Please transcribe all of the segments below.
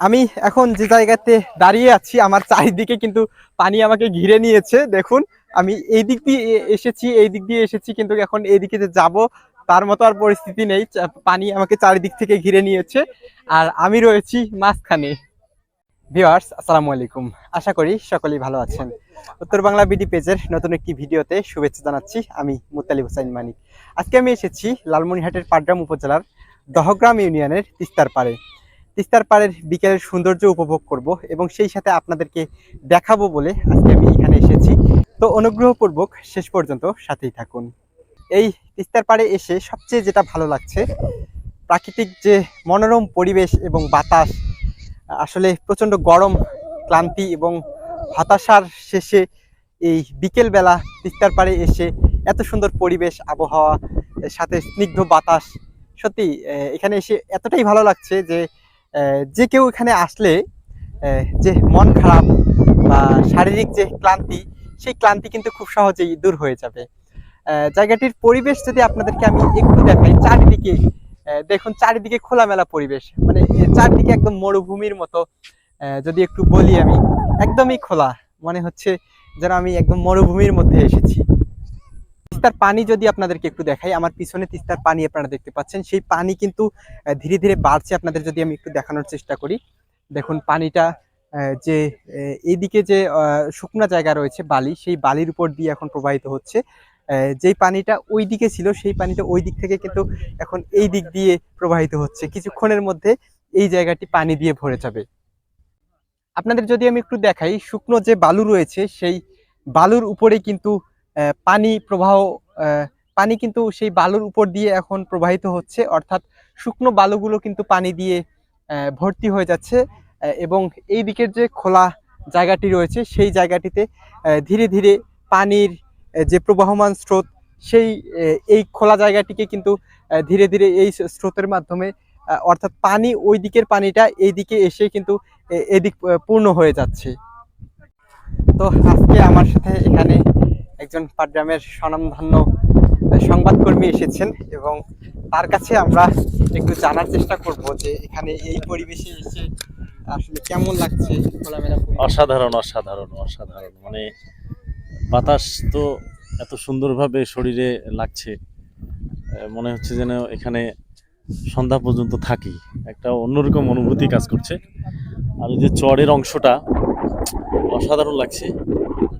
আমি এখন যে জায়গাতে দাঁড়িয়ে আছি, আমার চারিদিকে কিন্তু পানি আমাকে ঘিরে নিয়েছে। দেখুন, আমি এই দিক দিয়ে এসেছি, এই দিক দিয়ে এসেছি, কিন্তু এখন এইদিকে যে যাব, তার মতো আর পরিস্থিতি নেই। পানি আমাকে চারিদিক থেকে ঘিরে নিয়েছে। আর আমি রয়েছি মাঝখানে। ভিওয়ার্স আসসালামু আলাইকুম। আশা করি সকলেই ভালো আছেন। উত্তর বাংলা বিডি পেজের নতুন একটি ভিডিওতে শুভেচ্ছা জানাচ্ছি। আমি মুতালি হোসাইন মানিক। আজকে আমি এসেছি লালমনিরহাটের পাটগ্রাম উপজেলার দহগ্রাম ইউনিয়নের তিস্তার পাড়ে। তিস্তার পাড়ের বিকেলের সৌন্দর্য উপভোগ করব এবং সেই সাথে আপনাদেরকে দেখাবো বলে আজকে আমি এখানে এসেছি। তো অনুগ্রহপূর্বক শেষ পর্যন্ত সাথেই থাকুন। এই তিস্তার পাড়ে এসে সবচেয়ে যেটা ভালো লাগছে, প্রাকৃতিক যে মনোরম পরিবেশ এবং বাতাস, আসলে প্রচণ্ড গরম, ক্লান্তি এবং হতাশার শেষে এই বিকেলবেলা তিস্তার পাড়ে এসে এত সুন্দর পরিবেশ, আবহাওয়া, সাথে স্নিগ্ধ বাতাস, সত্যি এখানে এসে এতটাই ভালো লাগছে যে যে কেউ এখানে আসলে যে মন খারাপ বা শারীরিক যে ক্লান্তি, সেই ক্লান্তি কিন্তু খুব সহজেই দূর হয়ে যাবে। জায়গাটির পরিবেশ যদি আপনাদেরকে আমি একটু দেখাই, চারিদিকে দেখুন চারিদিকে খোলামেলা পরিবেশ। মানে চারিদিকে একদম মরুভূমির মতো। যদি একটু বলি আমি, একদমই খোলা। মনে হচ্ছে যেন আমি একদম মরুভূমির মধ্যে এসেছি। তিস্তার পানি যদি আপনাদেরকে একটু দেখাই আমার পিছনে তিস্তার পানি আপনারা দেখতে পাচ্ছেন। সেই পানি কিন্তু ধীরে ধীরে বাড়ছে। আপনাদের যদি আমি একটু দেখানোর চেষ্টা করি দেখুন পানিটা যে আহ, এইদিকে যে শুকনা জায়গা রয়েছে বালি সেই বালির উপর দিয়ে এখন প্রবাহিত হচ্ছে। যেই পানিটা ওই দিকে ছিল সেই পানিটা ওই দিক থেকে কিন্তু এখন এই দিক দিয়ে প্রবাহিত হচ্ছে। কিছুক্ষণের মধ্যে এই জায়গাটি পানি দিয়ে ভরে যাবে। আপনাদের যদি আমি একটু দেখাই শুকনো যে বালু রয়েছে সেই বালুর উপরে কিন্তু পানি প্রবাহ পানি কিন্তু সেই বালুর উপর দিয়ে এখন প্রবাহিত হচ্ছে। অর্থাৎ শুকনো বালুগুলো কিন্তু পানি দিয়ে ভর্তি হয়ে যাচ্ছে। এবং এই দিকের যে খোলা জায়গাটি রয়েছে, সেই জায়গাটিতে ধীরে ধীরে পানির যে প্রবাহমান স্রোত, সেই এই খোলা জায়গাটিকে কিন্তু ধীরে ধীরে এই স্রোতের মাধ্যমে অর্থাৎ পানি ওই দিকের পানিটা এই দিকে এসে কিন্তু এদিক পূর্ণ হয়ে যাচ্ছে। তো আজকে আমার সাথে এখানে একজন পাটগ্রামের স্বনামধন্য সংবাদকর্মী এসেছেন এবং তার কাছে আমরা একটু জানার চেষ্টা করব যে এখানে এই পরিবেশে এসে আসলে কেমন লাগছে অসাধারণ অসাধারণ অসাধারণ। মানে বাতাস তো এত সুন্দরভাবে শরীরে লাগছে মনে হচ্ছে যেন এখানে সন্ধ্যা পর্যন্ত থাকি। একটা অন্যরকম অনুভূতি কাজ করছে। আর যে চরের অংশটা অসাধারণ লাগছে।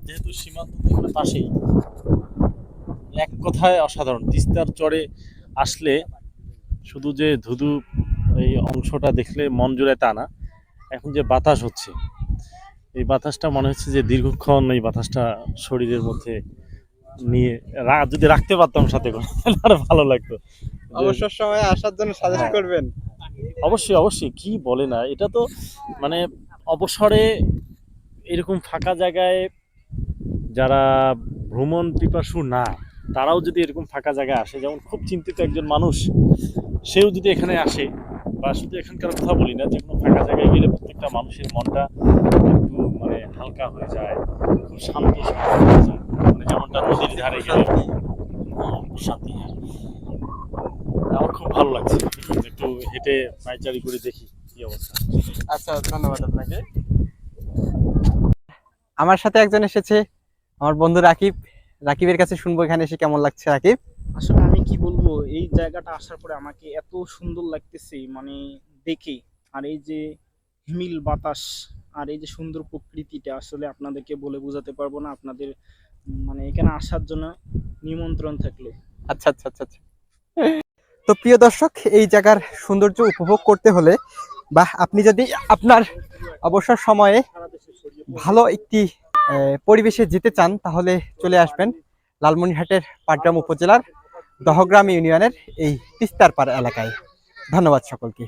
যেহেতু সীমান্ত এখানে পাশেই এক কথায় অসাধারণ। তিস্তার চরে আসলে শুধু যে ধুধু এই অংশটা দেখলে মন জুড়ে তা না এখন যে বাতাস হচ্ছে এই বাতাসটা মনে হচ্ছে যে দীর্ঘক্ষণ এই বাতাসটা শরীরের মধ্যে নিয়ে যদি রাখতে পারতাম সাথে করে তাহলে আরও ভালো লাগতো। অবসর সময়ে আসার জন্য সাজেস্ট হ্যাঁ। করবেন। অবশ্যই অবশ্যই কি বলে না এটা তো মানে অবসরে এরকম ফাঁকা জায়গায় যারা ভ্রমণ পিপাসু না, তারাও যদি এরকম ফাঁকা জায়গায় আসে, যেমন খুব চিন্তিত একজন মানুষ, সেও যদি এখানে আসে, বা শুধু এখানকার কথা বলি না, যে কোনো ফাঁকা জায়গায় গেলে প্রত্যেকটা মানুষের মনটা একটু মানে হালকা হয়ে যায়, খুব শান্ত মানে যেমনটা নদীর ধারে গেলে শান্তি আমার খুব ভালো লাগছে। একটু হেঁটে পাইচারি করে দেখি কি অবস্থা। আচ্ছা ধন্যবাদ আপনাকে। আমার সাথে একজন এসেছে আমার বন্ধু রাকিব। রাকিবের কাছে শুনব এখানে এসে কেমন লাগছে রাকিব? আসলে আমি কি বলব এই জায়গাটা আসার পরে আমাকে এত সুন্দর লাগতেছে মানে দেখে। আর এই যে হিমিল বাতাস আর এই যে সুন্দর প্রকৃতিটা আসলে আপনাদেরকে বলে বোঝাতে পারব না আপনাদের মানে এখানে আসার জন্য নিমন্ত্রণ থাকল। আচ্ছা আচ্ছা আচ্ছা আচ্ছা। তো প্রিয় দর্শক এই জায়গার সৌন্দর্য উপভোগ করতে হলে বা আপনি যদি আপনার অবসর সময়ে ভালো একটি পরিবেশে যেতে চান, তাহলে চলে আসবেন লালমনিহাটের পাটগ্রাম উপজেলার দহগ্রাম ইউনিয়নের এই তিস্তারপাড় এলাকায়। ধন্যবাদ সকলকে।